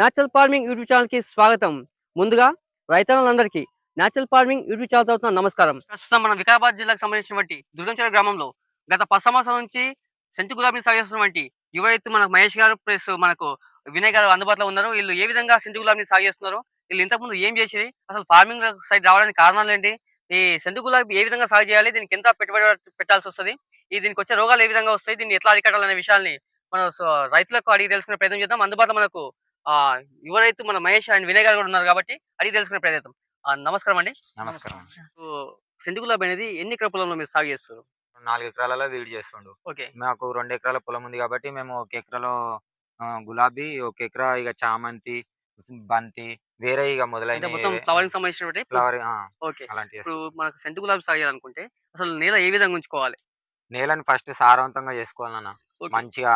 Natural farming YouTube ఛానల్కి స్వాగతం. ముందుగా రైతన్నలందరికీ న్యాచురల్ ఫార్మింగ్ యూట్యూబ్ ఛానల్ తరఫున నమస్కారం. ప్రస్తుతం మన వికారాబాద్ జిల్లాకు సంబంధించినటువంటి దుర్గంచెర గ్రామంలో గత పది సంవత్సరాల నుంచి సెంటు గులాబీని సాగు చేస్తున్నటువంటి యువ రైతు మన మహేష్ గారు ప్లస్ మనకు వినయ్ గారు అందుబాటులో ఉన్నారు. వీళ్ళు ఏ విధంగా సెంటు గులాబీని సాగు చేస్తున్నారో వీళ్ళు ఇంతకుముందు ఏం చేసేది అసలు ఫార్మింగ్ సైడ్ రావడానికి కారణాలు ఏంటి ఈ సెంటు గులాబీ ఏ విధంగా సాగు చేయాలి దీనికి ఎంత పెట్టుబడి పెట్టాల్సి వస్తుంది ఈ దీనికి వచ్చే రోగాలు ఏ విధంగా వస్తాయి దీన్ని ఎట్లా అరికట్టాలనే విషయాల్ని మనం రైతులకు అడిగి తెలుసుకునే ప్రయత్నం చేద్దాం. అందుబాటులో మనకు ఆ యువ రైతు మన మహేష్ అండ్ వినయ్ గారు కూడా ఉన్నారు కాబట్టి అడిగి తెలుసుకునే ప్రయత్నం. ఆ, నమస్కారం అండి. నమస్కారం. సెంటు గులాబీ అనేది ఎన్ని ఎకరాల పొలంలో మీరు సాగు చేస్తారు నాలుగు ఎకరాలలో వీడి చేస్తుండు. ఓకే. మాకు రెండు ఎకరాల పొలం ఉంది కాబట్టి మేము ఒక ఎకరాలో గులాబీ ఒక ఎకరా ఇక చామంతి బంతి వేరే ఇక అంటే మొదలైన మొత్తం ఫ్లవరింగ్ సంబంధించినటువంటి ఫ్లవర్ ఓకే. అలాంటి ఇప్పుడు మనకు సెంటు గులాబీ సాగు చేయాలనుకుంటే అసలు నేల ఏ విధంగా ఉంచుకోవాలి? నేలని ఫస్ట్ సారవంతంగా చేసుకోవాలన్న. మంచిగా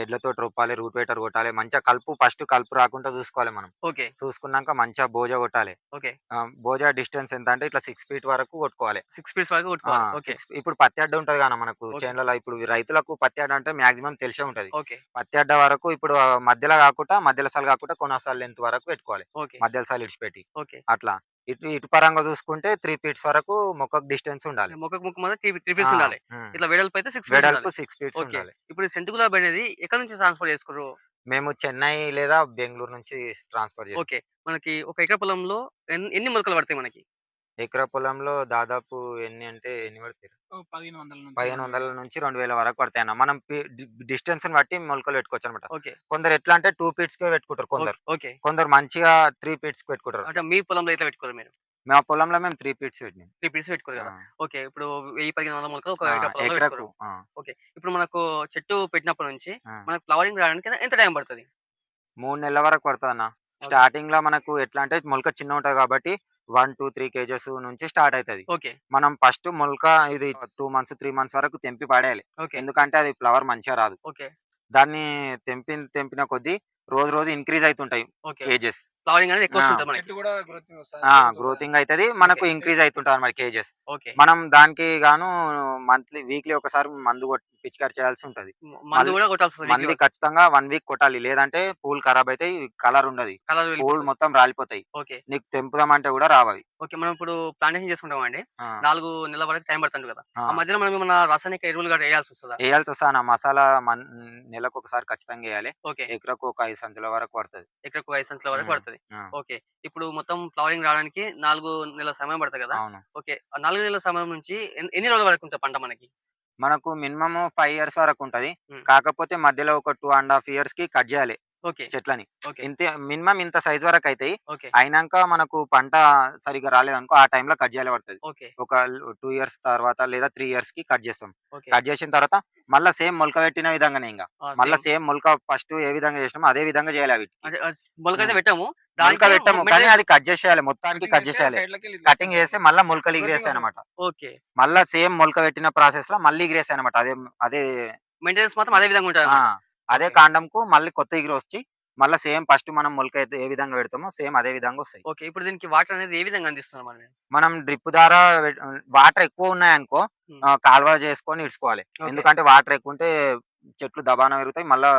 ఎడ్లతో రూపాలి రూట్ వేటర్ కొట్టాలి మంచిగా కలుపు ఫస్ట్ కలుపు రాకుండా చూసుకోవాలి మనం. ఓకే. చూసుకున్నాక మంచిగా బోజా కొట్టాలి. ఓకే. బోజా డిస్టెన్స్ ఎంత అంటే ఇట్లా సిక్స్ ఫీట్ వరకు కొట్టుకోవాలి. సిక్స్ ఫీట్స్ వరకు కొట్టుకోవాలి. ఇప్పుడు పత్తి అడ్డ ఉంటది కదా మనకు. చేనులలో ఇప్పుడు రైతులకు పత్తి అడ్డ అంటే మాక్సిమం తెలిసే ఉంటది. పత్తి అడ్డ వరకు ఇప్పుడు మధ్యలో కాకుండా మధ్యలో సాలు కాకుండా కొనసాలు లెంత్ వరకు పెట్టుకోవాలి. మధ్యలో సాలు ఇడిచిపెట్టి. అట్లా. ఇటు ఇటు పరంగా చూసుకుంటే త్రీ ఫీట్స్ వరకు మొక్కకు డిస్టెన్స్ ఉండాలి. మొక్కకు ముక్క మీద త్రీ ఫీట్స్ ఉండాలి. ఇట్లా వెడల్పు అయితే సిక్స్ ఫీట్స్ వెడల్పు ఉండాలి. Six feets okay. ఉండాలి. ఇప్పుడు సెంటు గులాబీ అనేది ఎక్కడ నుంచి ట్రాన్స్ఫర్ చేసుకున్నారు మేము చెన్నై లేదా బెంగళూరు నుంచి ట్రాన్స్ఫర్ చేస్తాం ఓకే మనకి ఒక ఎకర పొలంలో ఎన్ని ఎన్ని మొలకలు పడతాయి మనకి? ఎకరా పొలంలో దాదాపు ఎన్ని అంటే ఎన్ని పడతాయి? పదిహేను వందల నుంచి పదిహేను వందల నుంచి రెండు వేల వరకు పడతాయి అన్న మనం డిస్టెన్స్ బట్టి మొలకలు పెట్టుకోవచ్చు అనమాట ఓకే. కొందరు ఎట్లా అంటే టూ ఫీట్స్కి పెట్టుకుంటారు కొందరు. ఓకే. కొందరు మంచిగా త్రీ ఫీట్స్కి పెట్టుకుంటారు. అంటే మీ పొలంలో ఎట్లా పెట్టుకోరు మీరు? మా పొలంలో మేము త్రీ ఫీట్స్ పెట్టినాం. త్రీ ఫీట్స్ పెట్టుకోరు కదా. ఓకే. ఇప్పుడు వెయ్యి పదిహేను వందల మొలకలు ఒక ఎకరకు ఓకే. ఇప్పుడు మనకు చెట్టు పెట్టినప్పటి నుంచి. మనకు ఫ్లవరింగ్ రావడానికి ఎంత టైం పడుతుంది? మూడు నెలల వరకు పడుతుంది అన్న స్టార్టింగ్లో మనకు ఎట్లా అంటే మొలక చిన్న ఉంటది కాబట్టి వన్ టూ త్రీ కేజెస్ నుంచి స్టార్ట్ అవుతుంది మనం ఫస్ట్ మొలక ఇది టూ మంత్స్ త్రీ మంత్స్ వరకు తెంపి పడేయాలి. ఎందుకంటే అది ఫ్లవర్ మంచిగా రాదు. ఓకే. దాన్ని తెంపి తెంపిన కొద్దీ రోజు రోజు ఇంక్రీజ్ అవుతుంటాయి కేజెస్. ఫ్లవరింగ్ అనేది ఎక్కువ ఆ. వస్తుంటుంది మనకి. గ్రోతింగ్ అవుతుంది మనకు. ఇంక్రీజ్ అవుతుంటది అన్నమాట కేజెస్ ఓకే మనం దానికి గాను మంత్లీ వీక్లీ ఒకసారి మందు పిచికారి చేయాల్సి ఉంటది. మందు కూడా కొట్టాల్సి మంది ఖచ్చితంగా వన్ వీక్ కొట్టాలి. లేదంటే పూలు ఖరాబ్ అవుతాయి కలర్ ఉండదు. కలర్ పూలు మొత్తం రాలిపోతాయి. ఓకే నీకు తెంపుదామంటే కూడా రావవి ఓకే మనం ఇప్పుడు ప్లాంటేషన్ చేసుకుంటాం అండి? నాలుగు నెలల వరకు టైం పడుతుంది కదా. ఆ. మధ్యలో మనం ఏమన్నా రాసాయనిక ఎరువులు కూడా వేయాల్సి వస్తుందా? వేయాల్సి వస్తాను మసాలా మన్ నెలకు ఒకసారి ఖచ్చితంగా వేయాలి. ఓకే ఎకరకు ఒక ఐదు సంచుల వరకు పడుతుంది. ఎకరకు ఐదు సంచుల వరకు ఉమ్. పడుతుంది ఓకే. ఇప్పుడు మొత్తం ఫ్లవరింగ్ రావడానికి నాలుగు నెలల సమయం పడుతుంది కదా! అవును. ఓకే. ఆ నాలుగు నెలల సమయం నుంచి ఎన్- ఎన్ని రోజుల వరకు ఉంటుంది పంట మనకి? మనకు మినిమం ఫైవ్ ఇయర్స్ వరకు ఉంటది. ఉమ్. కాకపోతే మధ్యలో ఒక టూ అండ్ హాఫ్ ఇయర్స్కి కట్ చేయాలి. చెట్లని. ఇంత మినిమం ఇంత సైజ్ వరకు అవుతాయి ఓకే. అయినాక మనకు పంట సరిగా రాలేదనుకో ఆ టైంలో కట్ చేయాలి పడుతుంది. ఒక టూ ఇయర్స్ తర్వాత లేదా త్రీ ఇయర్స్కి కట్ చేస్తాం. కట్ చేసిన తర్వాత మళ్ళీ సేమ్ మొలక పెట్టిన విధంగానే ఇంకా మళ్ళీ. సేమ్. మొలక ఫస్ట్ ఏ విధంగా చేసినామో అదే విధంగా చేయాలి అవి. పెట్టాము. మొలక దానికి పెట్టాము కానీ అది కట్ చేసేయాలి. మొత్తానికి కట్ చేసేయాలి. కటింగ్ చేస్తే మళ్ళీ మొలకలు ఎగిరేస్తాయి అనమాట మళ్ళీ సేమ్ మొలక పెట్టిన ప్రాసెస్లో మళ్ళీ ఎగిరేస్తాయి అనమాట అదే అదే మెయింటెనెన్స్ మాత్రం అదే విధంగా ఉంటుంది అన్నమాట. అదే. కాండంకు మళ్ళీ కొత్త ఎగిరి వచ్చి మళ్ళీ సేమ్ ఫస్ట్ మనం మొలక అయితే ఏ విధంగా పెడతామో సేమ్ అదే విధంగా వస్తాయి. ఓకే. ఇప్పుడు దీనికి వాటర్ అనేది ఏ విధంగా అందిస్తున్నారు మనం మనం డ్రిప్ ద్వారా వాటర్ ఎక్కువ ఉన్నాయనుకో కాలువ చేసుకొని ఇడుచుకోవాలి. ఎందుకంటే వాటర్ ఎక్కువ ఉంటే చెట్లు దబాన పెరుగుతాయి మళ్ళా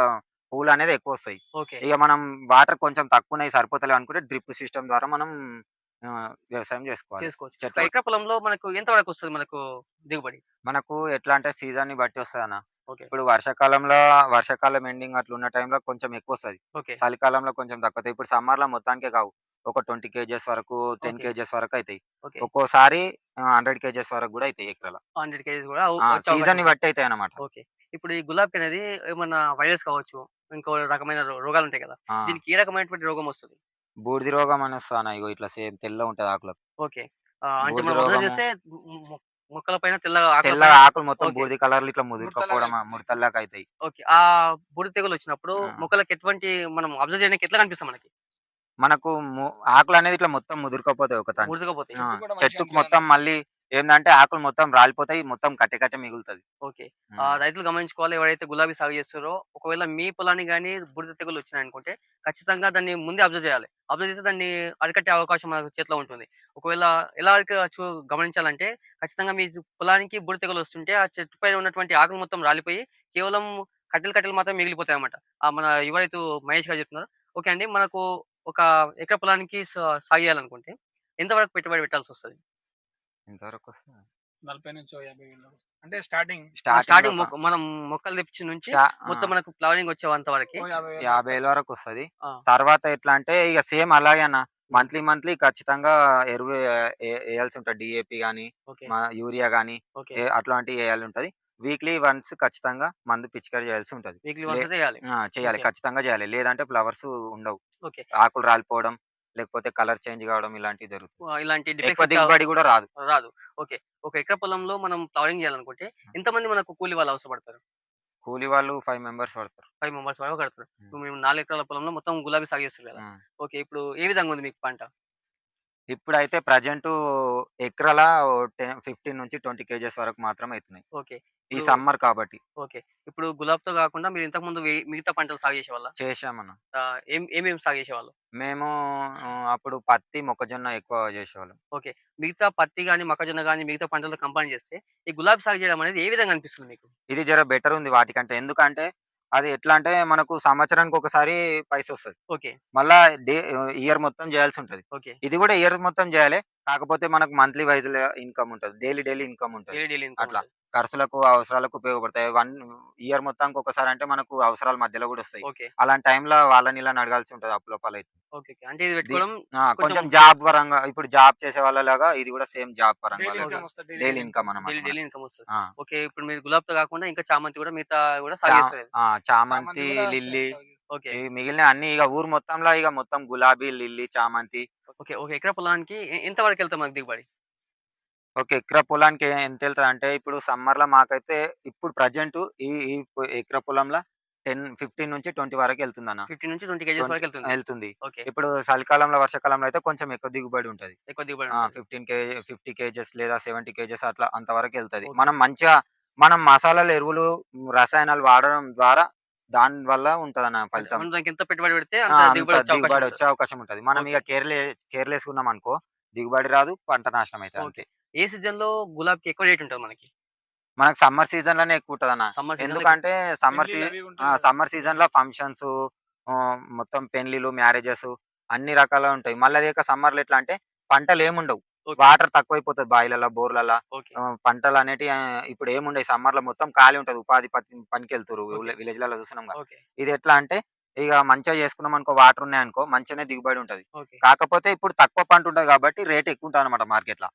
పూలు అనేది ఎక్కువ వస్తాయి. ఇక మనం వాటర్ కొంచెం తక్కువ ఉన్నాయి సరిపోతలేవు అనుకుంటే డ్రిప్ సిస్టమ్ ద్వారా మనం వ్యవసాయం చేసుకోవాలి. చేసుకోవచ్చు. ఎకరా పొలంలో మనకు ఎంత వరకు వస్తుంది మనకు దిగుబడి? మనకు ఎట్లా అంటే సీజన్ని బట్టి వస్తుంది అన్న ఇప్పుడు వర్షాకాలంలో వర్షాకాలం ఎండింగ్ అట్లా ఉన్న టైంలో కొంచెం ఎక్కువ వస్తుంది. చలికాలంలో కొంచెం తక్కువ. ఇప్పుడు సమ్మర్లో మొత్తానికే కావు. ఒక ట్వంటీ కేజెస్ వరకు టెన్. కేజెస్ వరకు అవుతాయి ఒక్కోసారి హండ్రెడ్ కేజెస్ వరకు కూడా అవుతాయి ఎకరాల. హండ్రెడ్ కేజీస్ కూడా సీజన్ని బట్టి అవుతాయి అన్నమాట ఓకే. ఇప్పుడు ఈ గులాబీ అనేది ఏమన్నా వైరస్ కావచ్చు ఇంకో రకమైన రోగాలు ఉంటాయి కదా. దీనికి ఏ రకమైనటువంటి రోగం వస్తుంది? బూడిది రోగం అని వస్తాను ఇగో ఇట్లా సేమ్ తెల్ల ఉంటది ఆకులు ఓకే. ఆ, అంటే బూడిద మనం observe రోగము. చేస్తే ము- ము- మొక్కల పైన తెల్ల ఆకుల తెల్ల పైన- ఆకులు మొత్తం. బూడిది కలర్ ఇట్లా ముదురుకపోవడం ముడతల్లాగా అవుతాయి ఓకే. ఆ బుడి తెగులు వచ్చినప్పుడు ఆ. మొక్కలకు ఎటువంటి మనం అబ్జర్వ్ చేయడానికి ఎట్లా కనిపిస్తాం మనకి? మనకు ము- ఆకులు అనేది ఇట్లా మొత్తం ముదురుకపోతాయి ఒక ఆ, చెట్టు కూడా చెట్టుకు మొత్తం మళ్ళీ ఏంటంటే ఆకులు మొత్తం రాలిపోతాయి మొత్తం కట్టె కట్టె మిగులుతుంది. ఓకే. ఆ, రైతులు గమనించుకోవాలి ఎవరైతే గులాబీ సాగు చేస్తారో ఒకవేళ మీ పొలానికి కానీ బుడిద తెగులు వచ్చినాయి అనుకుంటే ఖచ్చితంగా దాన్ని ముందే అబ్జర్వ్ చేయాలి. అబ్జర్వ్ చేస్తే దాన్ని అరికట్టే అవకాశం మనకు చేతిలో ఉంటుంది. ఒకవేళ ఎలా అరిక- చూ- గమనించాలంటే ఖచ్చితంగా మీ పొలానికి బుడిద తెగులు వస్తుంటే ఆ చెట్టు పైన ఉన్నటువంటి ఆకులు మొత్తం రాలిపోయి కేవలం కట్టెలు కట్టెలు మాత్రం మిగిలిపోతాయి అన్నమాట. ఆ మన యువ రైతు మహేష్ గారు చెప్తున్నారు. ఓకే అండి మనకు ఒక ఎకర పొలానికి సా- సాగు చేయాలనుకుంటే ఎంతవరకు పెట్టుబడి పెట్టాల్సి వస్తుంది? ఇంతవరకు వస్తుంది. నలభై నుంచి యాభై వేలు. అంటే స్టార్టింగ్ స్టార్టింగ్ మనం మొక్కలు తెప్పించి నుంచి మొత్తం మనకు ఫ్లవరింగ్ వచ్చేంత వరకు యాభై వేలు వరకు వస్తది. తర్వాత ఎట్లా అంటే ఇక సేమ్ అలాగే అన్న. మంత్లీ మంత్లీ ఖచ్చితంగా ఎరువు వేయాల్సి ఉంటుంది డిఏపి గానీ యూరియా గానీ అట్లాంటివి వేయాలి ఉంటది వీక్లీ వన్స్ ఖచ్చితంగా మందు పిచికారి చేయాల్సి ఉంటది వీక్లీ లే- వన్స్ చేయాలి. ఆ, చేయాలి. ఓకే. ఖచ్చితంగా చేయాలి. లేదంటే ఫ్లవర్స్ ఉండవు. ఆకులు రాలిపోవడం లేకపోతే కలర్ చేంజ్ కావడం ఇలాంటివి జరుగుతుంది ఇలాంటి ఎక్కువ దిగుబడి కూడా రాదు. రాదు. ఓకే. ఒక ఎకర పొలంలో మనం ఫ్లవరింగ్ చేయాలనుకుంటే ఎంతమంది మనకు కూలి వాళ్ళు అవసరపడతారు? కూలి వాళ్ళు ఫైవ్ మెంబర్స్ పడతారు. ఫైవ్ మెంబర్స్ వరకు కడతారు. ఇప్పుడు మేము నాలుగు ఎకరాల పొలంలో మొత్తం గులాబీ సాగు చేస్తారు కదా. ఓకే. ఇప్పుడు ఏ విధంగా ఉంది మీకు పంట? ఇప్పుడైతే ప్రజెంట్ ఎకరాల టెన్ ఫిఫ్టీన్ నుంచి ట్వంటీ కేజెస్ వరకు మాత్రం అవుతున్నాయి ఓకే. ఈ సమ్మర్ కాబట్టి. ఓకే. ఇప్పుడు గులాబ్తో కాకుండా మీరు ఇంతకు ముందు మిగతా పంటలు సాగు చేసేవాళ్ళ? చేసామన్న ఏం ఏమేమి సాగు చేసేవాళ్ళు? మేము అప్పుడు పత్తి మొక్కజొన్న ఎక్కువ చేసేవాళ్ళం. ఓకే. మిగతా పత్తి కానీ మొక్కజొన్న కానీ మిగతా పంటలతో కంపేర్ చేస్తే ఈ గులాబీ సాగు చేయడం అనేది ఏ విధంగా అనిపిస్తుంది మీకు? ఇది జర బెటర్ ఉంది వాటికంటే. ఎందుకంటే అది ఎట్లా అంటే మనకు సంవత్సరానికి ఒకసారి పైస వస్తుంది ఓకే. మళ్ళా డే ఇయర్ మొత్తం చేయాల్సి ఉంటది. ఓకే. ఇది కూడా ఇయర్ మొత్తం చేయాలి. కాకపోతే మనకు మంత్లీ వైజ్ ఇన్కమ్ ఉంటది. డైలీ డైలీ ఇన్కమ్ ఉంటది. అట్లా. ఖర్చులకు అవసరాలకు ఉపయోగపడతాయి. వన్ ఇయర్ మొత్తానికి ఒకసారి అంటే మనకు అవసరాల మధ్యలో కూడా వస్తాయి. ఓకే. అలాంటి టైంలో వాళ్ళని ఇలా అడగాల్సి ఉంటది అప్పులోపాలు అయితే. Okay okay. అంటే ఇది పెట్టుకోవడం ఆ, కొంచెం- జాబ్ పరంగా ఇప్పుడు జాబ్ చేసే వాళ్ళలాగా ఇది కూడా సేమ్ జాబ్ పరంగా డైలీ. ఇన్కమ్ అనమాట డైలీ ఇన్కమ్ వస్తుంది. ఆ. ఓకే ఇప్పుడు మీరు గులాబ్తో కాకుండా ఇంకా చామంతి కూడా మిగతా కూడా చామంతి లిల్లీ ఓకే. ఈ మిగిలిన అన్ని ఇక ఊరు మొత్తంలో ఇక మొత్తం గులాబీ లిల్లీ చామంతి ఓకే. ఒక ఎకరా పొలానికి ఎంత వరకు వెళ్తాం మనకి దిగుబడి? ఒక ఎకరా పొలానికి ఎంత వెళ్తుంది అంటే ఇప్పుడు సమ్మర్లో మాకైతే ఇప్పుడు ప్రజెంట్ ఈ ఈ ఎకరా పొలంలో టెన్ ఫిఫ్టీన్ నుంచి ట్వంటీ వరకు వెళ్తుంది అన్న ఫిఫ్టీన్ నుంచి ట్వంటీ కేజీస్ వరకు వెళ్తుంది. వెళ్తుంది ఇప్పుడు చలికాలంలో వర్షాకాలంలో అయితే కొంచెం ఎక్కువ దిగుబడి ఉంటది. ఎక్కువ దిగుబడి. ఫిఫ్టీన్ కేజీ ఫిఫ్టీ కేజెస్ లేదా సెవెంటీ కేజెస్ అట్లా అంతవరకు వెళ్తది. మనం మంచిగా మనం మసాలాలు ఎరువులు రసాయనాలు వాడడం ద్వారా దాని వల్ల ఉంటది అన్న ఫలితం. ఎంత పెట్టుబడి పెడితే దిగుబడి వచ్చే అవకాశం ఉంటది. మనం ఇక కేర్లే కేర్లెస్ ఉన్నాం అనుకో దిగుబడి రాదు పంట నాశనం అయితే ఏ సీజన్లో గులాబ్కి ఎక్కువ రేట్ ఉంటుంది మనకి? మనకు సమ్మర్ సీజన్లోనే ఎక్కువ ఉంటది. అన్న సమ్మర్ సీజన్ ఎందుకంటే సమ్మర్ సమ్మర్ సీజన్లో ఫంక్షన్స్ మొత్తం పెళ్ళిలు మ్యారేజెస్ అన్ని రకాల ఉంటాయి. మళ్ళీ అదే సమ్మర్లో ఎట్లా అంటే పంటలు ఏముండవు వాటర్ తక్కువైపోతుంది బాయిలలో బోర్లలో పంటలు అనేటి ఇప్పుడు ఏముండవు సమ్మర్లో మొత్తం ఖాళీ ఉంటది. ఉపాధి పనికి వెళ్తారు. విలేజ్లలో చూస్తున్నాం కదా. ఇది ఎట్లా అంటే ఇక మంచిగా చేసుకున్నాం అనుకో వాటర్ ఉన్నాయి అనుకో మంచిగానే దిగుబడి ఉంటది. కాకపోతే ఇప్పుడు తక్కువ పంట ఉంటది కాబట్టి రేట్ ఎక్కువ ఉంటుంది అనమాట మార్కెట్లో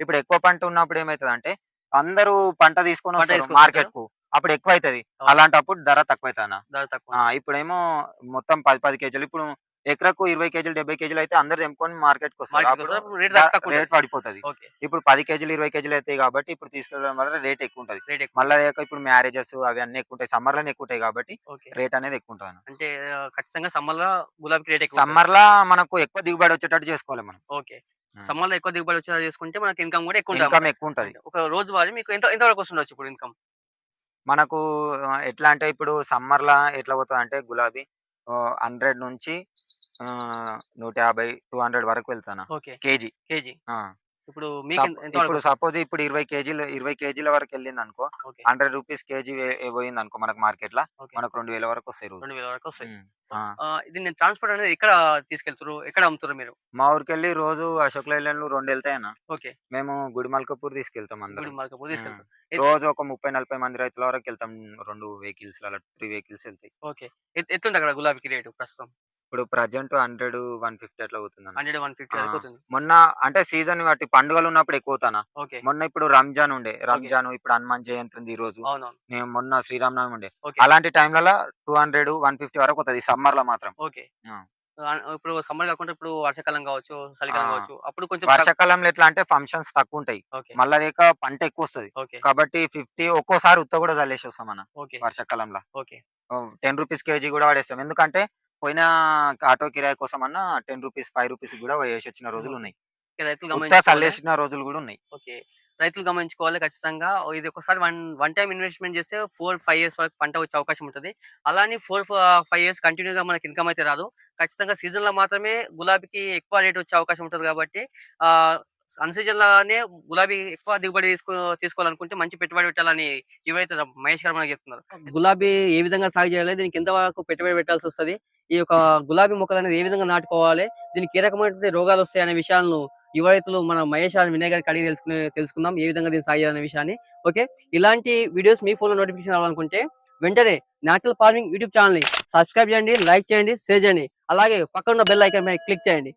ఇప్పుడు ఎక్కువ పంట ఉన్నప్పుడు ఏమైతది అంటే అందరూ పంట తీసుకొని వస్తారు మార్కెట్కు అప్పుడు ఎక్కువ అవుతుంది. అలాంటప్పుడు ధర తక్కువ ఆ, ఇప్పుడేమో మొత్తం పది పది కేజీలు. ఇప్పుడు ఎకరకు ఇరవై కేజీలు డెబ్బై కేజీలు అయితే అందరు తెంపుకొని మార్కెట్కి వస్తారు రేట్ పడిపోతుంది. ఇప్పుడు పది కేజీలు ఇరవై కేజీలు అవుతాయి కాబట్టి ఇప్పుడు తీసుకెళ్ళడం వల్ల రేట్ ఎక్కువ ఉంటది. మళ్ళీ ఇప్పుడు మ్యారేజెస్ అవి అన్ని ఎక్కువ ఉంటాయి. సమ్మర్లోనే ఎక్కువ ఉంటాయి కాబట్టి రేట్ అనేది ఎక్కువ ఉంటుంది అంటే ఖచ్చితంగా సమ్మర్లో గులాబీకి రేట్. సమ్మర్లో మనకు ఎక్కువ దిగుబడి వచ్చేటట్టు చేసుకోవాలి మనం. ఓకే. సమ్మర్లో ఎక్కువ దిగుబడి వచ్చేలా చేసుకుంటే మనకి ఇన్కమ్ కూడా ఎక్కువ ఇన్కమ్ ఎక్కువ ఉంటది. ఒక రోజు వారి మీకు ఎంత ఎంత వరకు వస్తుండొచ్చు ఇప్పుడు ఇన్కమ్? మనకు ఎట్లా అంటే ఇప్పుడు సమ్మర్ లా ఎట్లా పోతుంది అంటే గులాబీ హండ్రెడ్ నుంచి ఆ, నూట యాభై టూ హండ్రెడ్ వరకు వెళ్తాను? ఓకే. కేజీ. కేజీ. ఇప్పుడు మీకు ఎంత- ఇప్పుడు వరకు సపోజ్ ఇప్పుడు ఇరవై కేజీలు ఇరవై కేజీల వరకు వెళ్ళింది అనుకో ఓకే. హండ్రెడ్ రూపీస్ కేజీ పోయింది అనుకో మనకు మార్కెట్లో ఓకే. మనకు రెండు వేల వరకు వస్తాయి రోజు రెండు వేల వరకు వస్తాయి. ఉమ్. ఆ. ఆ, ఇది నేను ట్రాన్స్పోర్ట్ అనేది ఎక్కడ తీసుకెళ్తారు ఎక్కడ అమ్ముతారు మీరు? మా ఊరికి వెళ్ళి రోజు అశోక్ లైలాండ్లు రెండు వెళ్తాయన్న. ఓకే. మేము గుడిమల్కపూర్ తీసుకెళ్తాం గుడి అందరం మార్కెట్ తీసుకెళ్తారు. ఆ. రోజు ఒక ముప్పై నలభై మంది రైతుల వరకు వెళ్తాం. రెండు వెహికల్స్ అలా త్రీ వెహికల్స్ వెళ్తాయి. ఓకే. ఎత్- ఎట్లుంది అక్కడ గులాబీకి రేటు ప్రస్తుతం? ఇప్పుడు ప్రజెంట్ హండ్రెడ్ వన్ ఫిఫ్టీ అట్లా పోతుంది హండ్రెడ్ వన్ ఫిఫ్టీ ఆ. అవుతుంది మొన్న అంటే సీజన్ బట్టి పండుగలు ఉన్నప్పుడు ఎక్కువ అవుతానా ఓకే. మొన్న ఇప్పుడు రంజాన్ ఉండే. రంజాన్ ఇప్పుడు హనుమాన్ జయంతి ఉంది ఈ రోజు. అవునవును. నేను మొన్న శ్రీరామనవమి ఉండే. ఓకే. అలాంటి టైంలలో టూ హండ్రెడ్ వన్ ఫిఫ్టీ వరకు అవుతుంది సమ్మర్లో మాత్రం. ఓకే. ఆ. ఆ, ఇప్పుడు సమ్మర్ కాకుండా ఇప్పుడు వర్షాకాలం కావచ్చు చలికాలం ఆ. కావచ్చు అప్పుడు కొంచెం వర్షాకాలంలో ఎట్లా అంటే ఫంక్షన్స్ తక్కువ ఉంటాయి ఓకే. మళ్ళీ అదేక పంట ఎక్కువ వస్తుంది ఓకే. కాబట్టి ఫిఫ్టీ ఒక్కోసారి ఉత్త కూడా చల్లేసి వస్తాం మన ఓకే. వర్షాకాలంలో. ఓకే. టెన్ రూపీస్ కేజీ కూడా వాడేస్తాం ఎందుకంటే పోయిన ఆటో కిరాయి కోసం అన్న టెన్ రూపీస్ ఫైవ్ రూపీస్ కూడా వేసి వచ్చిన రోజులు ఉన్నాయి. రైతులు చల్లేసిన రోజులు కూడా ఉన్నాయి. ఓకే. రైతులు గమనించుకోవాలి ఖచ్చితంగా. ఇది ఒకసారి వన్ వన్ టైం ఇన్వెస్ట్మెంట్ చేస్తే ఫోర్ ఫైవ్ ఇయర్స్ వరకు పంట వచ్చే అవకాశం ఉంటుంది. అలానే ఫోర్ ఫైవ్ ఇయర్స్ కంటిన్యూగా మనకి ఇన్కమ్ అయితే రాదు. ఖచ్చితంగా సీజన్లో మాత్రమే గులాబీకి ఎక్కువ రేట్ వచ్చే అవకాశం ఉంటుంది కాబట్టి ఆ అన్ సీజన్ లానే గులాబీ ఎక్కువ దిగుబడి తీసుకో తీసుకోవాలనుకుంటే మంచి పెట్టుబడి పెట్టాలని ఎవరైతే మహేష్ గారు మనకు చెప్తున్నారు. గులాబీ ఏ విధంగా సాగు చేయాలి? దీనికి ఎంత వరకు పెట్టుబడి పెట్టాల్సి వస్తుంది? ఈ యొక్క గులాబీ మొక్కలు అనేది ఏ విధంగా నాటుకోవాలి? దీనికి ఏ రకమైనటువంటి రోగాలు వస్తాయి అనే విషయాలను యువ రైతులు మన మహేష్ అని వినయ్ గారికి అడిగి తెలుసుకునే తెలుసుకుందాం ఏ విధంగా దీన్ని సాగు చేయాలనే విషయాన్ని. ఓకే? ఇలాంటి వీడియోస్ మీ ఫోన్లో నోటిఫికేషన్ రావాలనుకుంటే వెంటనే న్యాచురల్ ఫార్మింగ్ యూట్యూబ్ ఛానల్ని సబ్స్క్రైబ్ చేయండి లైక్ చేయండి షేర్ చేయండి. అలాగే పక్కన ఉన్న బెల్ ఐకాన్ పై క్లిక్ చేయండి.